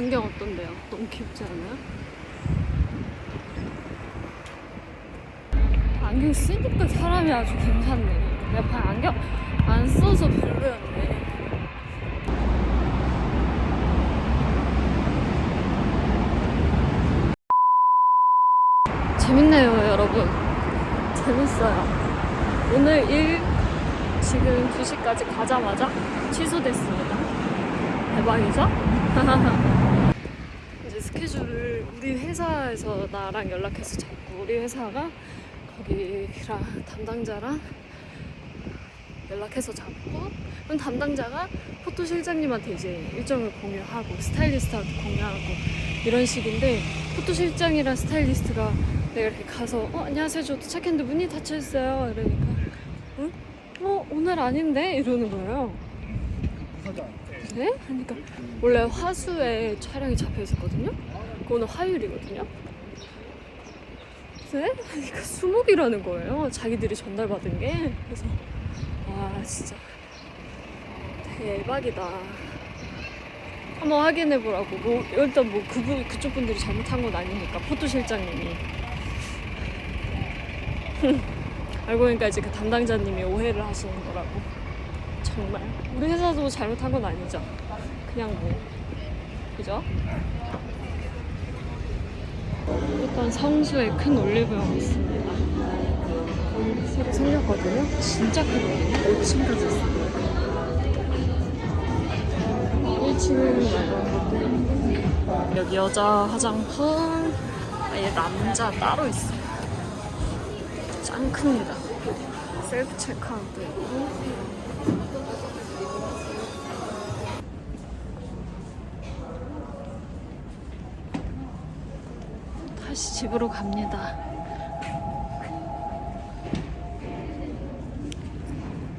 안경 어떤데요? 너무 귀엽지 않아요? 안경 쓰니까 사람이 아주 괜찮네. 내가 반 안경 안 써서 별로였네. 재밌네요, 여러분. 재밌어요. 오늘 일 지금 2시까지 가자마자 취소됐습니다. 대박이죠? 우리 회사에서 나랑 연락해서 잡고 우리 회사가 거기랑 담당자랑 연락해서 잡고 그럼 담당자가 포토 실장님한테 이제 일정을 공유하고 스타일리스트한테 공유하고 이런 식인데 포토 실장이랑 스타일리스트가 내가 이렇게 가서 어 안녕하세요 저 도착했는데 문이 닫혀 있어요 이러니까 응? 어 오늘 아닌데 이러는 거예요. 네? 하니까 원래 화수에 촬영이 잡혀 있었거든요. 그 오늘 화요일이거든요. 네? 하니까 수목이라는 거예요. 자기들이 전달받은 게. 그래서 와 진짜 대박이다. 한번 확인해 보라고. 뭐 일단 뭐 그분 그쪽 분들이 잘못한 건 아니니까 포토 실장님이. 알고 보니까 이제 그 담당자님이 오해를 하시는 거라고. 정말 우리 회사도 잘못한 건 아니죠. 그냥 뭐 그죠? 일단 성수에 큰 올리브영 있습니다. 새로 생겼거든요. 진짜 크거든요. 5층까지 있습니다. 1층은 말고 여기 여자 화장품 아예 남자 따로 있어요. 짱 큽니다. 셀프 체크아웃도 있고 다시 집으로 갑니다.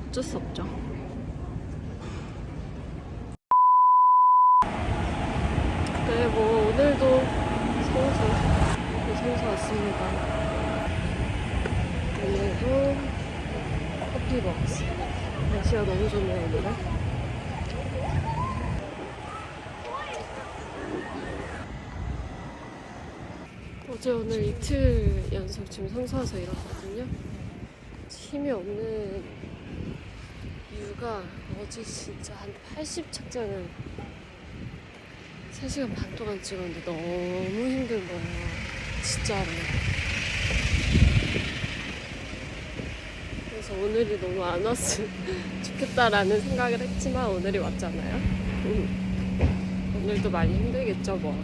어쩔 수 없죠. 네, 뭐 오늘도 서울서 서울서 왔습니다. 오늘도 커피 먹었습니다. 날씨가 너무 좋네요, 오늘은. 어제 오늘 이틀 연속 지금 성수 와서 일었거든요. 힘이 없는 이유가 어제 진짜 한 80착장을 3시간 반 동안 찍었는데 너무 힘든 거예요. 진짜로. 그래서 오늘이 너무 안 왔으면 좋겠다라는 생각을 했지만 오늘이 왔잖아요. 음. 오늘도 많이 힘들겠죠, 뭐.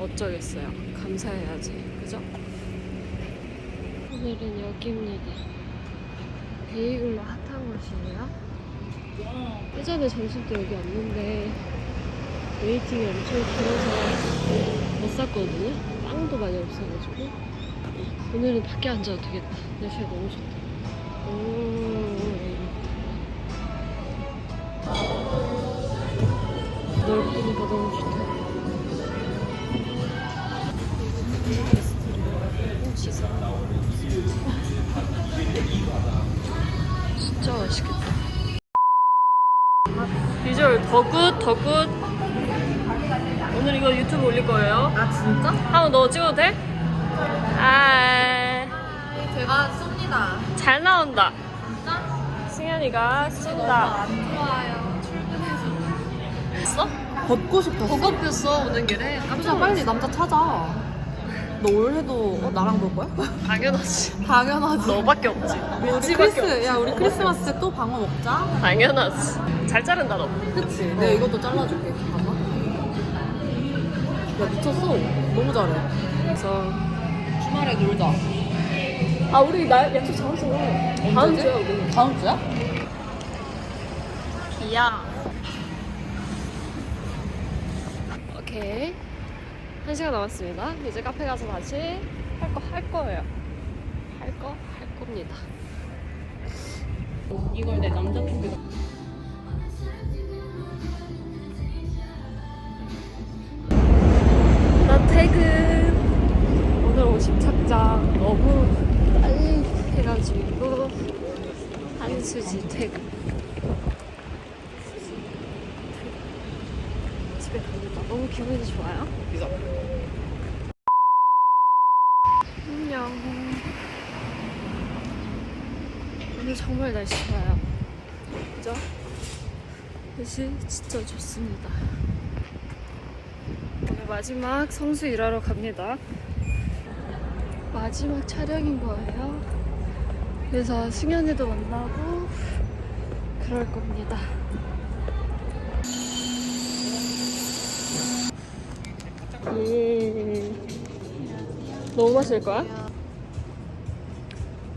어쩌겠어요. 감사해야지. 그죠? 오늘은 여기입니다. 베이글로 핫한 곳이에요. 예전에 점심 때 여기 왔는데 웨이팅이 엄청 길어서 못 샀거든요. 빵도 많이 없어가지고 오늘은 밖에 앉아도 되겠다. 날씨가 너무 좋다. 오. 넓으 더굿 더굿. 오늘 이거 유튜브 올릴 거예요. 아 진짜? 한번 넣어 찍어도 돼? 아, 제가 쏩니다. 잘 나온다. 진짜? 승현이가 쏜다. 안 좋아요. 출근해서. 했어? 걷고 싶었어. 보고 폈어 오는 길에. 남자 빨리 남자 찾아. 너 올 해도 어, 나랑 볼 거야? 당연하지. 당연하지. 너밖에 없지. 우리 집밖에 크리스, 야 우리 크리스마스 때 또 방어 먹자. 당연하지. 잘 자른다 너. 그치? 내가 이것도 잘라줄게. 잠깐만. 야 미쳤어. 너무 잘해. 그래서 주말에 놀자. 아 우리 날 약속 잡았어. 다음 언제지? 주야 우리. 다음 주야? 비야. 오케이. 한 시간 남았습니다. 이제 카페 가서 다시 할 거 할 거예요. 할 거 할 겁니다. 이걸 내 남자 쪽에다. 나 퇴근. 오늘 50착장 너무 빨리 해가지고 한수지 퇴근. 너무 기분이 좋아요? 그죠? 안녕. 오늘 정말 날씨 좋아요. 그죠? 날씨 진짜 좋습니다. 오늘 마지막 성수 일하러 갑니다. 마지막 촬영인 거예요. 그래서 승현이도 만나고 그럴 겁니다. 예. 너무 마실 거야?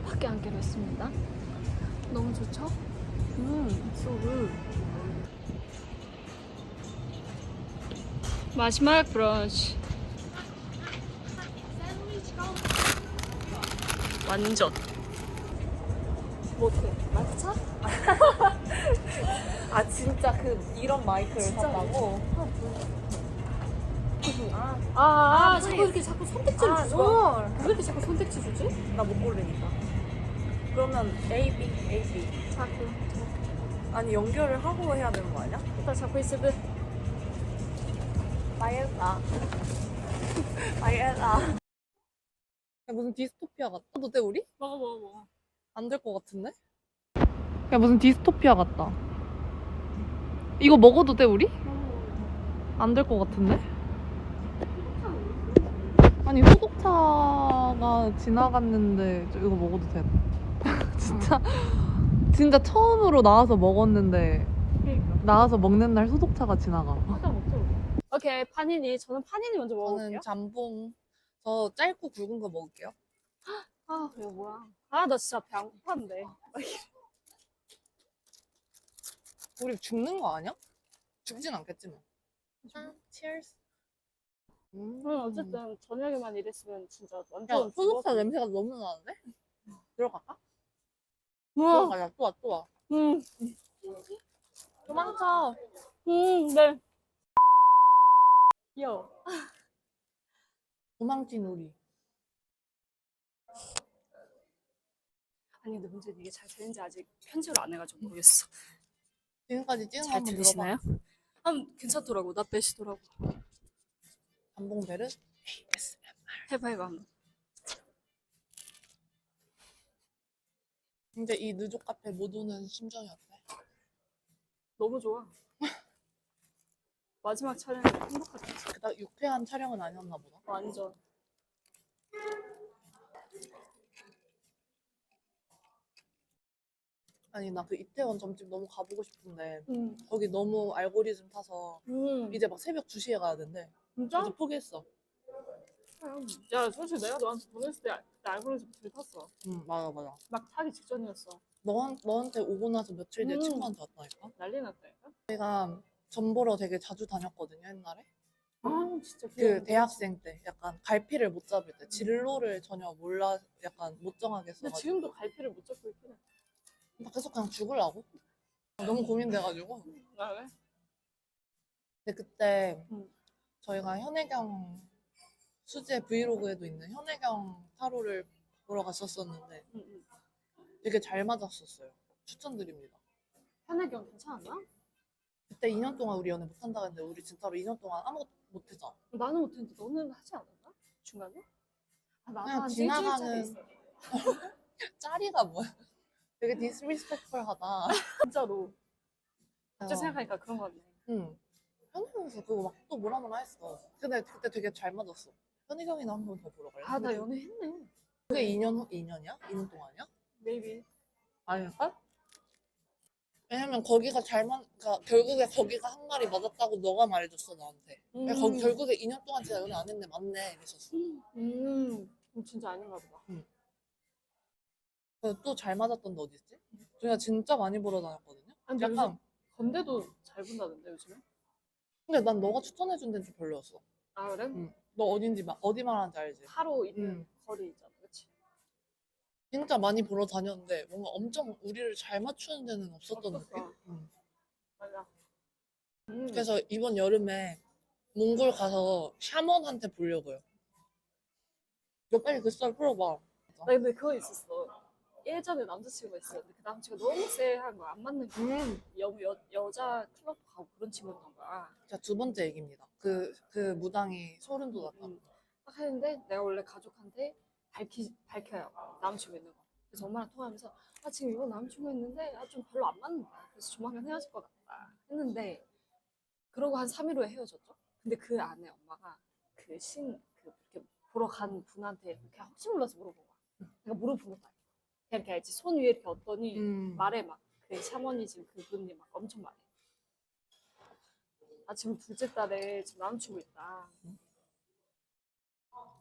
밖에 앉기로 했습니다. 너무 좋죠? 음, 소금. 마지막 브런치. 완전. 못해. 마차? 아 진짜 그 이런 마이크를 진짜 샀다고? 아, 아, 아, 자꾸 please. 이렇게 자꾸 선택지를 아, 주죠? 뭘? 왜 이렇게 자꾸 선택지 주지? 나 못 고르니까. 그러면 A, B, A, B. 자꾸. 아니 연결을 하고 해야 되는 거 아니야? 일단 자꾸 있으면 마이엘라. 마이엘라. 야, 무슨 디스토피아 같다. 너 때 우리? 먹어, 먹어, 먹어. 안 될 것 같은데? 야 무슨 디스토피아 같다. 이거 먹어도 돼 우리? 안 될 것 같은데? 아니 소독차가 지나갔는데 저 이거 먹어도 돼? 진짜 진짜 처음으로 나와서 먹었는데 그러니까. 나와서 먹는 날 소독차가 지나가. 오케이, 파니니. 저는 파니니 먼저 먹어볼게요. 잠봉 저 짧고 굵은 거 먹을게요. 아, 이거 뭐야. 아, 나 진짜 배안 고팠는데. 우리 죽는 거 아니야? 죽진 않겠지 뭐. 치얼스. 음. 응, 어쨌든 저녁에만 일했으면 진짜 야, 완전 소독차 냄새가 너무 나는데? 들어갈까? 우와, 들어가자. 또 와, 또 와. 응, 도망쳐. 응, 네. 귀여워. 도망친 우리. 아니, 근데 문제는 이게 잘 되는지 아직 편집을 안 해가지고 모르겠어. 지금까지 찍은 거 잘 한번 들어봐. 들리시나요? 아, 괜찮더라고. 나 빼시더라고. 잠봉베르? 해봐, 해봐. 한번. 근데 이 느족 카페 못 오는 심정이 어때? 너무 좋아. 마지막 촬영이 행복하다. 그닥 유쾌한 촬영은 아니었나 보다. 완전. 아니 나 그 이태원 점집 너무 가보고 싶은데 응. 거기 너무 알고리즘 타서 응. 이제 막 새벽 2시에 가야 된대. 진짜? 그래서 포기했어. 야, 솔직히 내가 너한테 보냈을 때나 알고리즘 들탔어. 응 맞아 맞아. 막 타기 직전이었어. 너한, 너한테 오고 나서 며칠 뒤에 음. 친구한테 왔다니까? 난리 났다니까? 제가 전 보러 되게 자주 다녔거든요 옛날에. 아, 진짜. 그 대학생 때 약간 갈피를 못 잡을 때 진로를 전혀 몰라 약간 못 정하게 근데 지금도 갈피를 못 잡고 있긴 해. 나 계속 그냥 죽으려고 너무 고민돼가지고 아, 왜? 근데 그때 응. 저희가 현혜경 수제 브이로그에도 있는 현혜경 타로를 보러 갔었었는데 응, 응. 되게 잘 맞았었어요 추천드립니다 현혜경 괜찮았나? 그때 2년 동안 우리 연애 못한다고 했는데 우리 진짜로 2년 동안 아무것도 못했잖아 나는 못했는데 너는 하지 않았나? 중간에? 아, 나도 그냥 한 지나가는- 일주일짜리 있어. 짜리가 뭐야 되게 디스리스펙트풀하다 진짜로. 갑자기 생각하니까 그런 거 같네. 응. 현혜경에서 그거 막 또 뭐라 뭐라 했어. 근데 그때 되게 잘 맞았어. 현혜경이나 한 번 더 보러 갈래? 아, 나 연애했네. 그게 2년 후 2년이야? 2년 동안이야? 메이비. 아닐까? 왜냐면 거기가 잘 맞, 그러니까 결국에 거기가 한 말이 맞았다고 너가 말해줬어 나한테. 음. 거기 결국에 2년 동안 진짜 연애 안 했네 맞네 이랬었어. 음, 그럼 진짜 아닌가 보다. 또 잘 맞았던 데 어디 있지? 저희가 진짜 많이 보러 다녔거든요. 아니, 근데 약간 건대도 잘 본다던데, 요즘에? 근데 난 너가 추천해준 데는 좀 별로였어. 아, 그래? 응. 너 어딘지 마- 어디 말하는지 알지? 하루 있는 음. 거리 있잖아, 그치? 진짜 많이 보러 다녔는데 뭔가 엄청 우리를 잘 맞추는 데는 없었던 없었어. 느낌? 응. 맞아. 음. 그래서 이번 여름에 몽골 가서 샤먼한테 보려고요. 너 빨리 그 썰 풀어봐. 나 근데 그거 있었어. 예전에 남자친구가 있었는데 그 남자친구가 너무 쎄한 거야. 안 맞는 거야. 음. 여, 여, 여자 클럽 가고 그런 친구였던 거야. 자, 두 번째 얘기입니다. 그, 그 무당이 소름 돋았다. 음. 딱 했는데 내가 원래 가족한테 밝히, 밝혀요. 남자친구 있는 거. 그래서 엄마랑 통화하면서 아 지금 이거 남자친구 있는데 아 좀 별로 안 맞는다 그래서 조만간 헤어질 것 같다. 했는데 그러고 한 3일 후에 헤어졌죠. 근데 그 안에 엄마가 그 신 그 이렇게 보러 간 분한테 그냥 혹시 몰라서 물어본 거야. 내가 물어본 것도 아니고 그냥 이렇게 알지 손 위에 이렇게 얻더니 음. 말해 막 그 샤머니즘 그분이 막 엄청 말해. 아 지금 둘째 딸에 지금 남자친구 있다.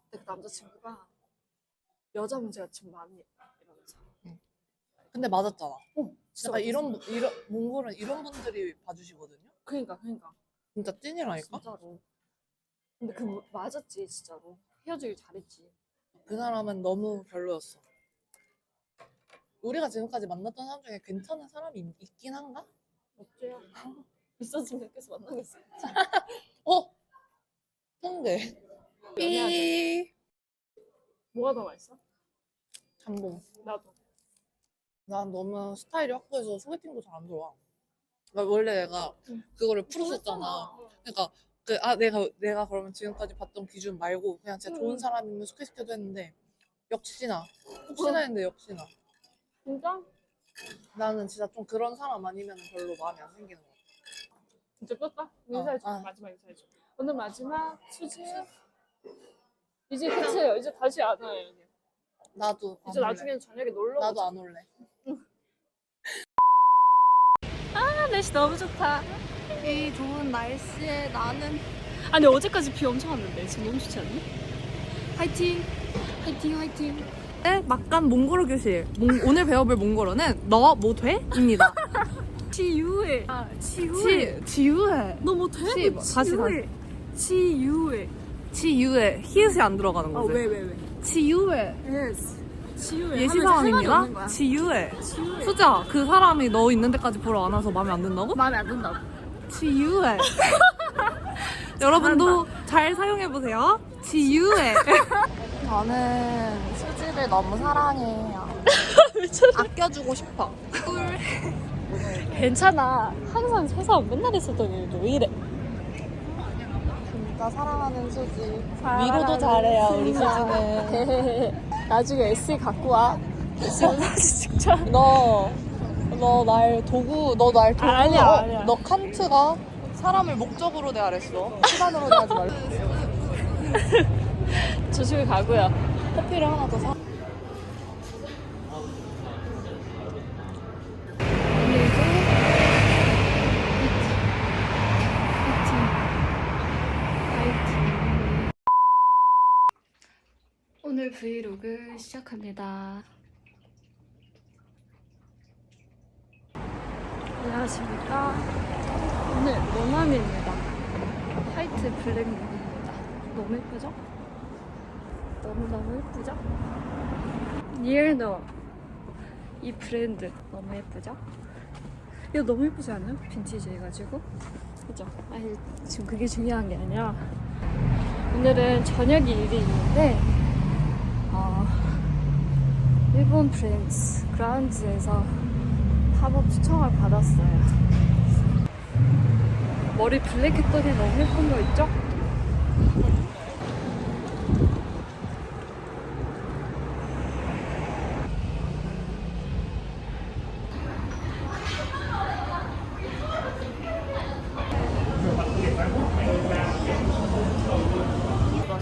근데 그 남자친구가 여자 문제가 지금 많이 있다 이러면서. 근데 맞았잖아. 어, 진짜 약간 이런. 분- 이런, 몽골은 이런 분들이 봐주시거든요? 그러니까 그러니까 진짜 찐이라니까? 진짜로. 근데 그 뭐- 맞았지 진짜로. 헤어지길 잘했지. 그 사람은 너무 별로였어. 우리가 지금까지 만났던 사람 중에 괜찮은 사람이 있- 있긴 한가? 어째요? 있었으면 계속 만나겠어. 어? 연애하자. 삐. 뭐가 더 맛있어? 잠봉. 나도. 난 너무 스타일이 확고해서 소개팅도 잘 안 들어와. 원래 내가 응. 그거를 풀었었잖아. 그러니까 그, 아 내가 내가 그러면 지금까지 봤던 기준 말고 그냥 진짜 좋은 응. 사람이면 소개시켜도 했는데 역시나 혹시나 했는데 역시나 진짜? 나는 진짜 좀 그런 사람 아니면 별로 마음에 안 생기는 거 같아. 이제 끝까? 인사해줘. 어. 마지막 인사해줘. 오늘 마지막 수지. 이제 끝이에요. 이제 다시 안 와요. 여기. 나도 안 이제 올래. 나중에는 저녁에 놀러 나도. 안 올래. 아, 날씨 너무 좋다. 이 좋은 날씨에 나는 아니 어제까지 비 엄청 왔는데 지금 너무 좋지 않니? 화이팅! 화이팅 화이팅! 네, 막간 몽골어 교실. 몽- 오늘 배워볼 몽골어는 너 뭐 돼?입니다. 치유해. 아 치유해. 지 지유해. 너뭐 돼? 치- 너 다시, 치유해. 치유해. 지유해. 히읗이 안 들어가는 거지. 어왜 왜 왜? 지유해. 예스. 치유해. 예시 하면서 할 말이 없는 상황입니다. 거야. 지유해. 치유해. 수자, 그 사람이 너 있는 데까지 보러 안 와서 마음에 안 든다고? 마음에 안 든다고. 지유해. 여러분도 잘 사용해 보세요. 지유해. 저는 수지를 너무 사랑해요. 아껴주고 싶어. 괜찮아. 항상 회사 맨날 했었던 일도 왜 이래? 진짜 사랑하는 수지. 사랑하는 위로도 잘해요, 우리. 수지는. 나중에 SE 갖고 와. SE는 사진 찍자. 너, 너 날 도구, 너 날 도구. 아니야, 어, 아니야. 너 칸트가 사람을 목적으로 대하랬어. 수단으로 대하지 말고. 조심히 가고요. 커피를 하나 더 사. 오늘도 화이팅 화이팅 오늘 브이로그 시작합니다 안녕하십니까 오늘 모나미입니다 화이트 블랙 모나미입니다 너무 예쁘죠? 너무너무 예쁘죠? 니엘노 이 브랜드 너무 예쁘죠? 이거 너무 예쁘지 않아요? 빈티지 해가지고 그죠? 아니 지금 그게 중요한 게 아니라 오늘은 저녁에 일이 있는데 어, 일본 프렌즈 그라운드에서 팝업 추천을 받았어요 머리 블랙 했더니 너무 예쁜 거 있죠?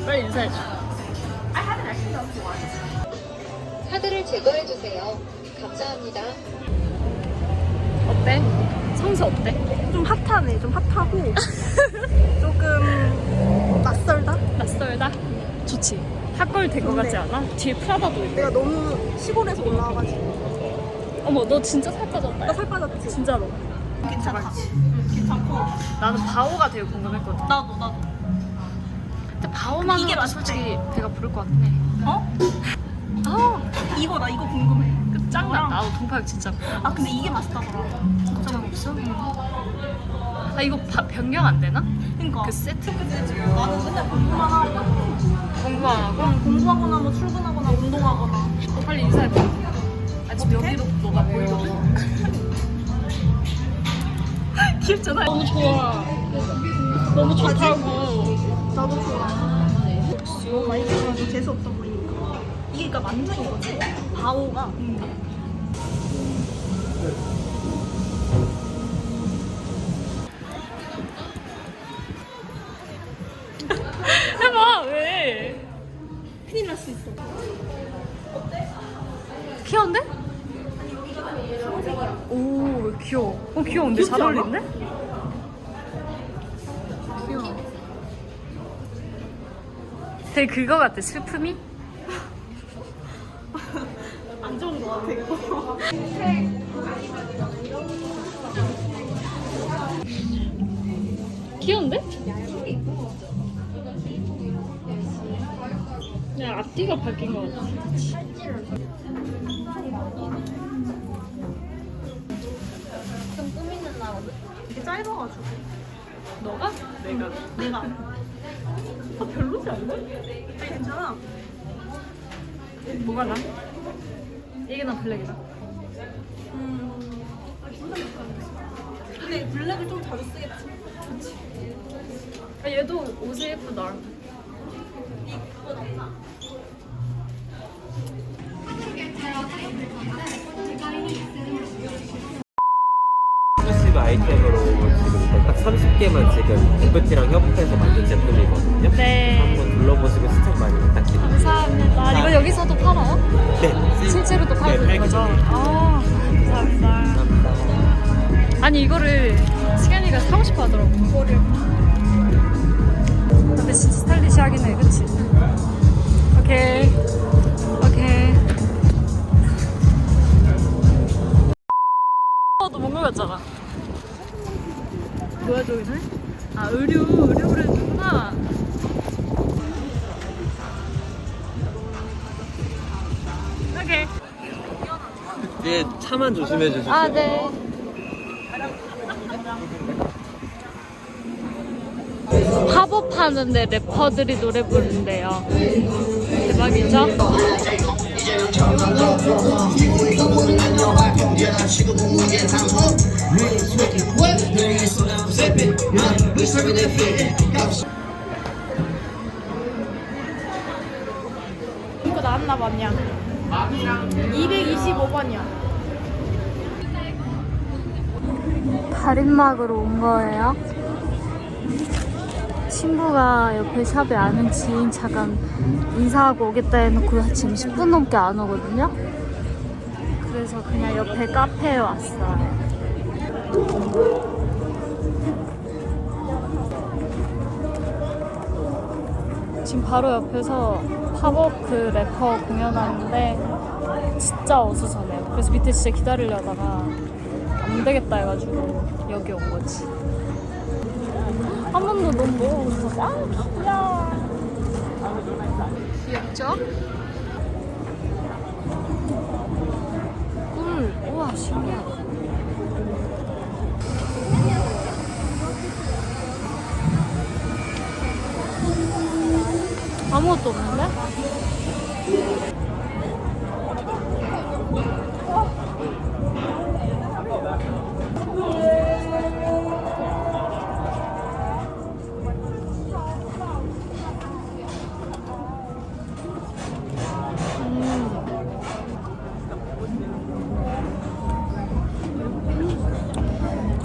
빨리 인사해줘 카드를 제거해 주세요. 감사합니다. 어때? 성수 어때? 좀 핫하네, 좀 핫하고. 조금 낯설다? 낯설다? 좋지. 핫걸 될것 같지 않아? 뒤에 프라다도 있고. 내가 너무 시골에서 올라와가지고. 어머, 너 진짜 살 빠졌다. 나 살 빠졌지? 진짜로. 괜찮다. 나는 바오가 되게 궁금했거든. 나도, 나도. 근데 바오만 이게. 솔직히 배가 부를 것 같네. 어? 이거 나 이거 궁금해. 그 짱나. 나도 아, 동파육 진짜. 아 근데 이게 맛있다더라. 걱정 없어? 아 이거 바, 변경 안 되나? 그니까. 그 세트 그지 나는 맨날 공부만 하고. 공부만 하고? 공부하거나 뭐 출근하거나 운동하거나. 어, 빨리 인사해. 아 지금 여기로 너가 보이거든. 귀엽잖아. 너무 좋아. 너무 좋다고. 나도 좋아. 어, 너무 어, 많이 들어가서 재수없다고. 그러니까 완전 이거지. 바오가. 해봐 왜? 큰일 날 수 있어. 귀여운데? 오 귀여워. 어 귀여운데 잘 귀엽지 않아? 어울린데? 귀여워. 되게 그거 같아 슬픔이? 이거. 귀여운데? 그냥 앞뒤가 바뀐 것 같아. 이게 짧아가지고. 너가? 내가. 내가. 아, 별로지 않나? 아니, 괜찮아. 뭐가 나? 이게 나 블랙이다. 음. 아, 둘다 못하겠어. 근데 블랙을 좀 자주 쓰겠지. 아, 얘도 옷이 예쁘다. эк스클루시브 아이템으로 지금 딱 30개만 지금 FT랑 협업해서 만든 제품이거든요. 네. 한번 둘러보시고 시청 많이 부탁드립니다. 감사합니다. 이거 여기서도 팔아요? 네. 실제로도 팔고 네, 있는 팔고 거죠? 있습니다. 아, 감사합니다. 감사합니다. 아니 이거를 시간이가 사고 싶어 하더라고. 이거를. 근데 진짜 스타일리시하긴 해, 그치? 오케이. 오케이. 너도 뭔가 같잖아. 뭐야 저기는? 아 의류 의류 브랜드구나. 오케이. 뒤에 차만 조심해 주시고. 아 네. 팝업하는데 래퍼들이 노래 부른대요. 대박이죠? 이거 나왔나 봤냐? 225번이야. 가림막으로 온 거예요. 친구가 옆에 샵에 아는 지인 잠깐 인사하고 오겠다 해놓고 지금 10분 넘게 안 오거든요. 그래서 그냥 옆에 카페에 왔어요. 지금 바로 옆에서 팝업 그 래퍼 공연하는데 진짜 어수선해요. 그래서 밑에 진짜 기다리려다가 안 되겠다 해가지고 여기 온 거지. 한 번도 너무 먹어보고 싶었어. 아, 귀여워. 귀엽죠? 꿀. 우와, 신기하다. 아무것도 없는데?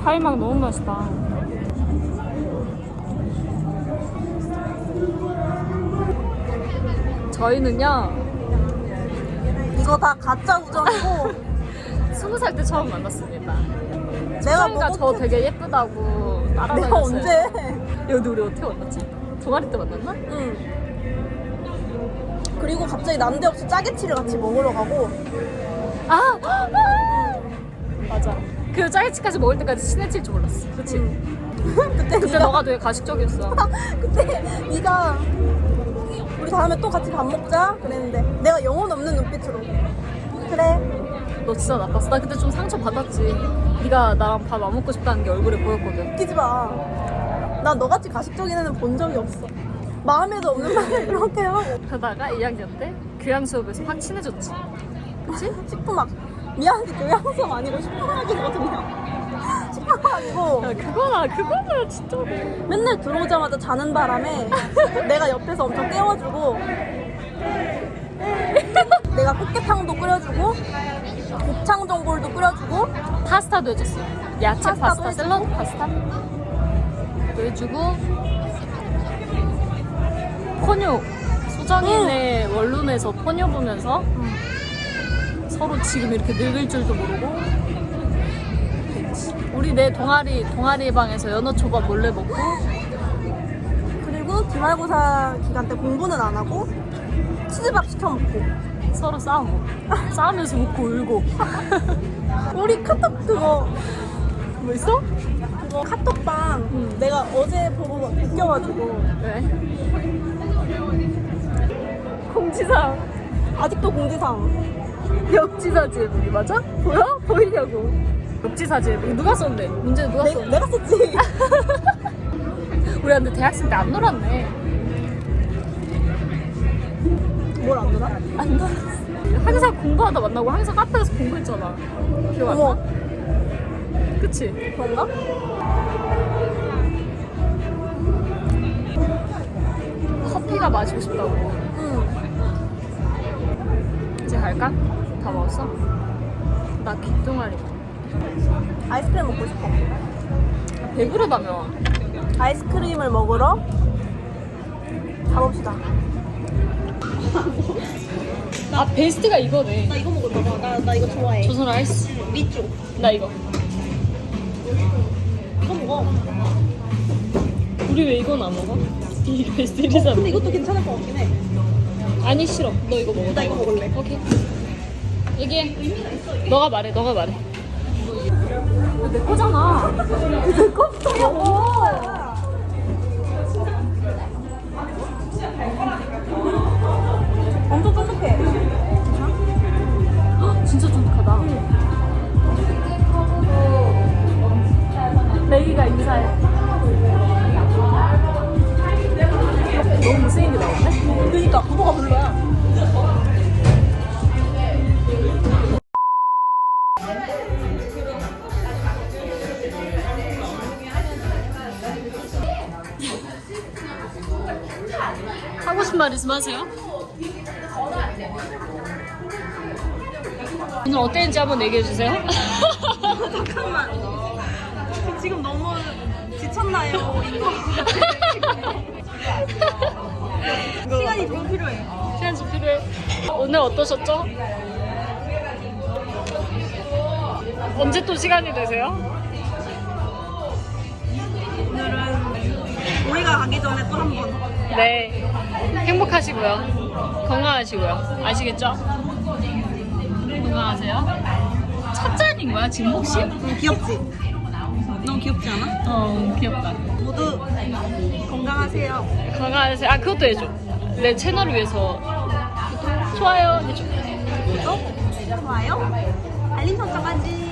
카이막 너무 맛있다. 저희는요 이거 다 가짜 우정이고 스무 살 때 처음 만났습니다. 내가 수정이가 저 먹었 되게 예쁘다고 내가 따라다녔어요. 언제? 야, 근데 우리 어떻게 만났지? 동아리 때 만났나? 응. 그리고 갑자기 난데없이 짜게치를 같이 먹으러 가고 아, 아! 맞아. 그 짜게치까지 먹을 때까지 친해질 줄 몰랐어. 그치? 그때 그때 네가 너가 되게 가식적이었어. 그때 네가 우리 다음에 또 같이 밥 먹자 그랬는데 내가 영혼 없는 눈빛으로 그래 너 진짜 나빴어. 나 그때 좀 상처 받았지. 네가 나랑 밥 안 먹고 싶다는 게 얼굴에 보였거든. 웃기지 마나 너같이 가식적인 애는 본 적이 없어 마음에도 없는 말을 그렇게 하고 그러다가 2학년 때 교양 수업에서 확 친해졌지. 그치? 막 미안한데 교양성 아니고 슈퍼마켓이거든요. 슈퍼마켓이고 그거나 그거나 진짜. 맨날 들어오자마자 자는 바람에 내가 옆에서 엄청 깨워주고 내가 꽃게탕도 끓여주고 곱창 전골도 끓여주고 파스타도 해줬어요. 야채 파스타도 파스타, 해주고. 샐러드 파스타. 도 해주고 포뇨 소정인의 원룸에서 포뇨 보면서 서로 지금 이렇게 늙을 줄도 모르고. 우리 내 동아리 동아리 방에서 연어 초밥 몰래 먹고 그리고 기말고사 기간 때 공부는 안 하고 치즈밥 시켜 먹고 서로 싸우고 싸우면서 웃고 울고 우리 카톡 그거 뭐 있어? 그거 카톡방 응. 내가 어제 보고 웃겨가지고 왜? 공지사항 아직도 공지사항 역지사진 맞아? 보여? 보이냐고 역지사진 이거 누가 썼는데? 문제 누가 내, 썼는데? 내가 썼지 우리 근데 대학생 때 안 놀았네 뭘 안 놀아? 안 놀았어 항상 공부하다 만나고 항상 카페에서 공부했잖아 기억 안 어머 나? 그치? 그런가? 커피가 마시고 싶다고 응 이제 갈까? 다 먹었어? 나 귓동아리 아이스크림 먹고 싶어. 배부르다며 아이스크림을 먹으러 가봅시다. 아 베스트가 이거네. 나 이거 먹을 거봐. 나, 나 이거 좋아해. 조선 아이스? 밑쪽 나 이거. 이거 먹어. 우리 왜 이건 안 먹어? 이게 베스트리잖아 근데 이것도 괜찮을 것 같긴 해. 아니 싫어. 너 이거 먹어 나 이거 먹을래. 오케이. 얘기해. 너가 말해 너가 말해 내 거잖아. 내 거부터 먹어 엄청 쫀득해. 진짜 쫀득하다 싶은 말 있으면 하세요? 오늘 어땠는지 한번 얘기해 주세요. 잠깐만 지금 너무 지쳤나요? 시간이 좀 필요해 시간 좀 필요해. 오늘 어떠셨죠? 언제 또 시간이 되세요? 오늘은 우리가 가기 전에 또 한 번. 네 행복하시고요. 건강하시고요. 아시겠죠? 건강하세요? 첫 잔인 거야 지금 혹시? 응, 귀엽지? 너무 귀엽지 않아? 어 귀엽다. 모두 건강하세요. 건강하세요. 아 그것도 해줘. 내 채널을 위해서. 좋아요 해줘. 구독, 좋아요, 알림 설정까지